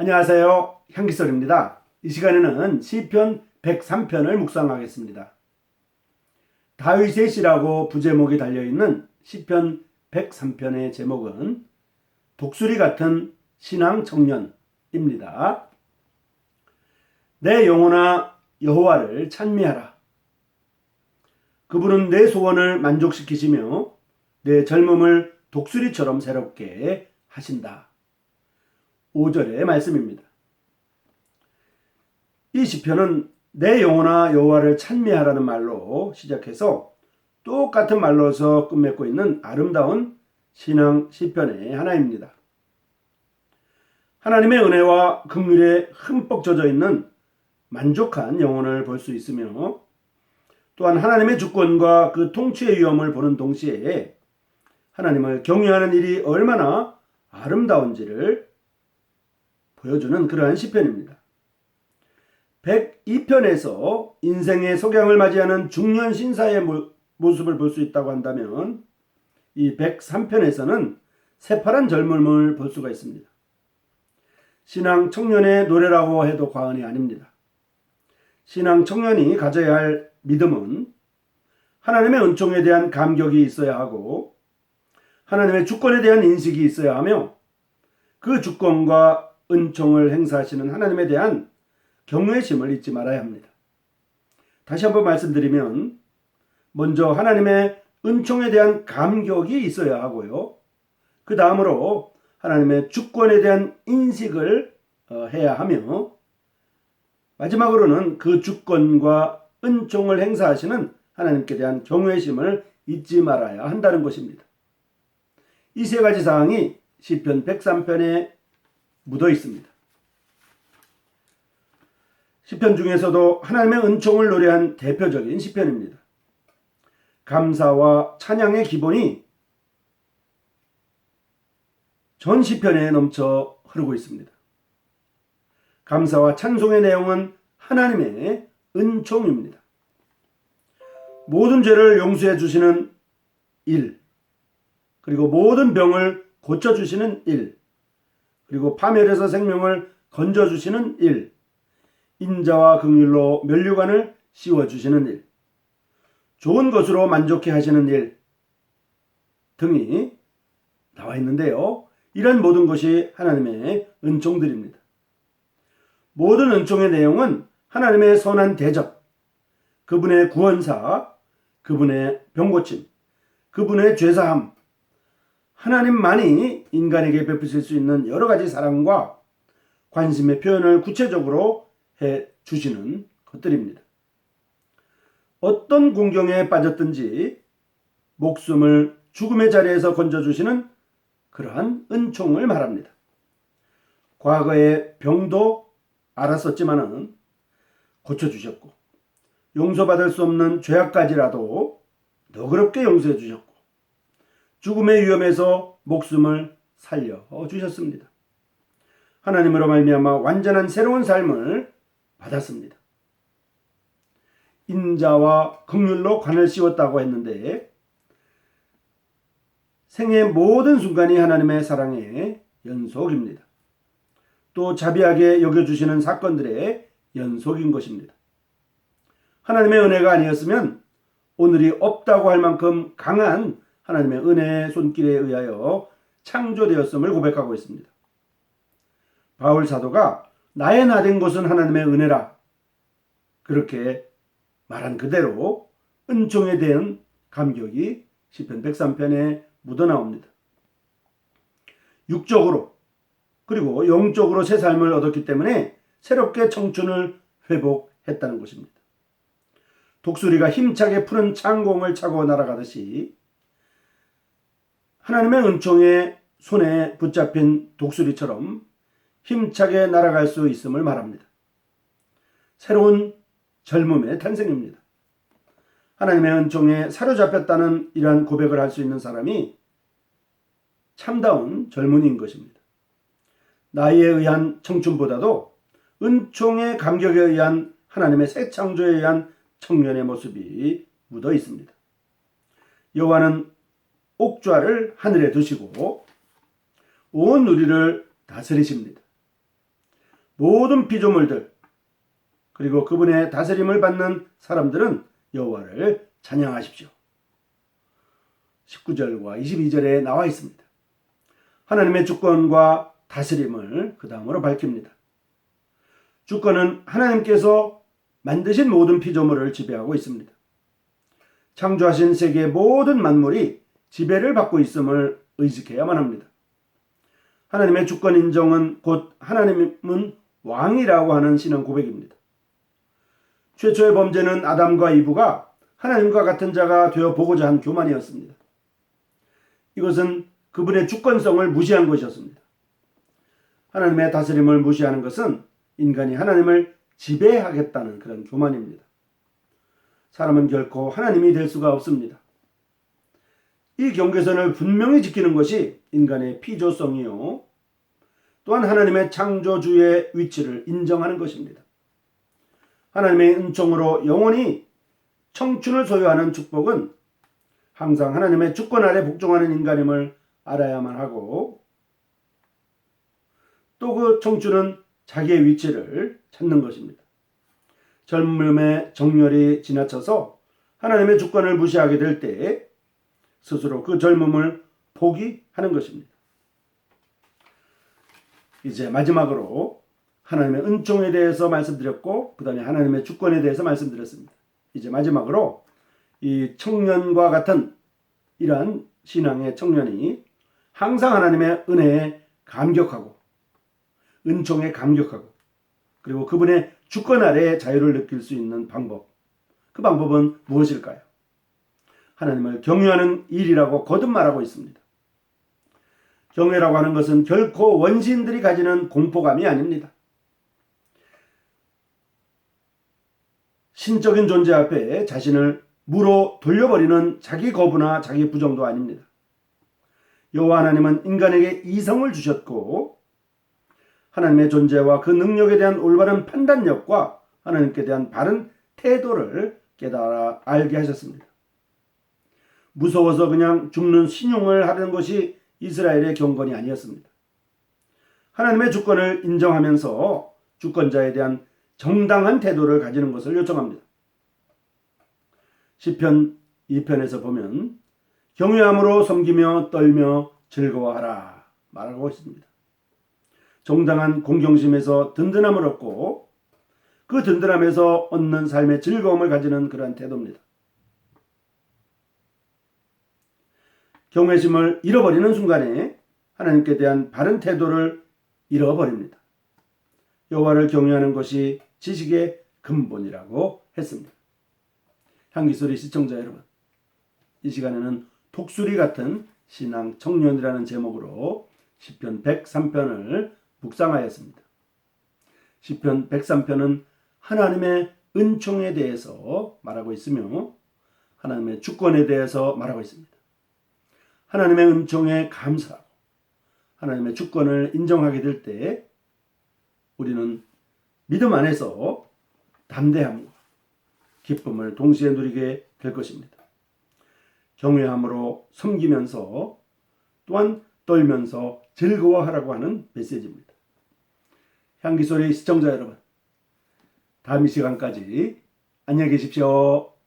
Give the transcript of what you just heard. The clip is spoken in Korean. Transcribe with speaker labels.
Speaker 1: 안녕하세요. 향기설입니다. 이 시간에는 시편 103편을 묵상하겠습니다. 다윗의 시라고 부제목이 달려있는 시편 103편의 제목은 독수리 같은 신앙 청년입니다. 내 영혼아 여호와를 찬미하라. 그분은 내 소원을 만족시키시며 내 젊음을 독수리처럼 새롭게 하신다. 5절의 말씀입니다. 이 시편은 내 영혼아 여호와를 찬미하라는 말로 시작해서 똑같은 말로서 끝맺고 있는 아름다운 신앙 시편의 하나입니다. 하나님의 은혜와 긍휼에 흠뻑 젖어 있는 만족한 영혼을 볼 수 있으며 또한 하나님의 주권과 그 통치의 위엄을 보는 동시에 하나님을 경외하는 일이 얼마나 아름다운지를 보여주는 그러한 시편입니다. 102편에서 인생의 석양을 맞이하는 중년 신사의 모습을 볼 수 있다고 한다면 이 103편에서는 새파란 젊음을 볼 수가 있습니다. 신앙 청년의 노래라고 해도 과언이 아닙니다. 신앙 청년이 가져야 할 믿음은 하나님의 은총에 대한 감격이 있어야 하고 하나님의 주권에 대한 인식이 있어야 하며 그 주권과 은총을 행사하시는 하나님에 대한 경외심을 잊지 말아야 합니다. 다시 한번 말씀드리면 먼저 하나님의 은총에 대한 감격이 있어야 하고요. 그 다음으로 하나님의 주권에 대한 인식을 어, 해야 하며 마지막으로는 그 주권과 은총을 행사하시는 하나님께 대한 경외심을 잊지 말아야 한다는 것입니다. 이 세 가지 사항이 시편 103편에 묻어 있습니다. 시편 중에서도 하나님의 은총을 노래한 대표적인 시편입니다. 감사와 찬양의 기본이 전 시편에 넘쳐 흐르고 있습니다. 감사와 찬송의 내용은 하나님의 은총입니다. 모든 죄를 용서해 주시는 일, 그리고 모든 병을 고쳐 주시는 일, 그리고 파멸에서 생명을 건져 주시는 일, 인자와 긍휼로 멸류관을 씌워 주시는 일, 좋은 것으로 만족해 하시는 일 등이 나와 있는데요. 이런 모든 것이 하나님의 은총들입니다. 모든 은총의 내용은 하나님의 선한 대접, 그분의 구원사, 그분의 병고침, 그분의 죄사함, 하나님만이 인간에게 베푸실 수 있는 여러 가지 사랑과 관심의 표현을 구체적으로 해 주시는 것들입니다. 어떤 공경에 빠졌든지 목숨을 죽음의 자리에서 건져주시는 그러한 은총을 말합니다. 과거의 병도 알았었지만은 고쳐주셨고, 용서받을 수 없는 죄악까지라도 너그럽게 용서해 주셨고, 죽음의 위험에서 목숨을 살려 주셨습니다. 하나님으로 말미암아 완전한 새로운 삶을 받았습니다. 인자와 긍휼로 관을 씌웠다고 했는데 생의 모든 순간이 하나님의 사랑의 연속입니다. 또 자비하게 여겨주시는 사건들의 연속인 것입니다. 하나님의 은혜가 아니었으면 오늘이 없다고 할 만큼 강한 하나님의 은혜의 손길에 의하여 창조되었음을 고백하고 있습니다. 바울 사도가 나의 나 된 것은 하나님의 은혜라 그렇게 말한 그대로 은총에 대한 감격이 시편 103편에 묻어나옵니다. 육적으로 그리고 영적으로 새 삶을 얻었기 때문에 새롭게 청춘을 회복했다는 것입니다. 독수리가 힘차게 푸른 창공을 차고 날아가듯이 하나님의 은총에 손에 붙잡힌 독수리처럼 힘차게 날아갈 수 있음을 말합니다. 새로운 젊음의 탄생입니다. 하나님의 은총에 사로잡혔다는 이러한 고백을 할 수 있는 사람이 참다운 젊은이인 것입니다. 나이에 의한 청춘보다도 은총의 감격에 의한 하나님의 새 창조에 의한 청년의 모습이 묻어 있습니다. 여호와는 옥좌를 하늘에 두시고 온 우리를 다스리십니다. 모든 피조물들 그리고 그분의 다스림을 받는 사람들은 여호와를 찬양하십시오. 19절과 22절에 나와 있습니다. 하나님의 주권과 다스림을 그 다음으로 밝힙니다. 주권은 하나님께서 만드신 모든 피조물을 지배하고 있습니다. 창조하신 세계의 모든 만물이 지배를 받고 있음을 의식해야만 합니다. 하나님의 주권 인정은 곧 하나님은 왕이라고 하는 신앙 고백입니다. 최초의 범죄는 아담과 이브가 하나님과 같은 자가 되어 보고자 한 교만이었습니다. 이것은 그분의 주권성을 무시한 것이었습니다. 하나님의 다스림을 무시하는 것은 인간이 하나님을 지배하겠다는 그런 교만입니다. 사람은 결코 하나님이 될 수가 없습니다. 이 경계선을 분명히 지키는 것이 인간의 피조성이요. 또한 하나님의 창조주의 위치를 인정하는 것입니다. 하나님의 은총으로 영원히 청춘을 소유하는 축복은 항상 하나님의 주권 아래 복종하는 인간임을 알아야만 하고 또 그 청춘은 자기의 위치를 찾는 것입니다. 젊음의 정열이 지나쳐서 하나님의 주권을 무시하게 될 때 스스로 그 젊음을 포기하는 것입니다. 이제 마지막으로 하나님의 은총에 대해서 말씀드렸고 그 다음에 하나님의 주권에 대해서 말씀드렸습니다. 이제 마지막으로 이 청년과 같은 이러한 신앙의 청년이 항상 하나님의 은혜에 감격하고 은총에 감격하고 그리고 그분의 주권 아래 자유를 느낄 수 있는 방법. 그 방법은 무엇일까요? 하나님을 경외하는 일이라고 거듭 말하고 있습니다. 경외라고 하는 것은 결코 원신들이 가지는 공포감이 아닙니다. 신적인 존재 앞에 자신을 무로 돌려버리는 자기 거부나 자기 부정도 아닙니다. 여호와 하나님은 인간에게 이성을 주셨고 하나님의 존재와 그 능력에 대한 올바른 판단력과 하나님께 대한 바른 태도를 깨달아 알게 하셨습니다. 무서워서 그냥 죽는 신용을 하는 것이 이스라엘의 경건이 아니었습니다. 하나님의 주권을 인정하면서 주권자에 대한 정당한 태도를 가지는 것을 요청합니다. 시편 2편에서 보면 경외함으로 섬기며 떨며 즐거워하라 말하고 있습니다. 정당한 공경심에서 든든함을 얻고 그 든든함에서 얻는 삶의 즐거움을 가지는 그러한 태도입니다. 경외심을 잃어버리는 순간에 하나님께 대한 바른 태도를 잃어버립니다. 여호와를 경외하는 것이 지식의 근본이라고 했습니다. 향기소리 시청자 여러분, 이 시간에는 독수리 같은 신앙 청년이라는 제목으로 시편 103편을 묵상하였습니다. 시편 103편은 하나님의 은총에 대해서 말하고 있으며 하나님의 주권에 대해서 말하고 있습니다. 하나님의 은총에 감사하고 하나님의 주권을 인정하게 될 때 우리는 믿음 안에서 담대함과 기쁨을 동시에 누리게 될 것입니다. 경외함으로 섬기면서 또한 떨면서 즐거워하라고 하는 메시지입니다. 향기소리 시청자 여러분, 다음 이 시간까지 안녕히 계십시오.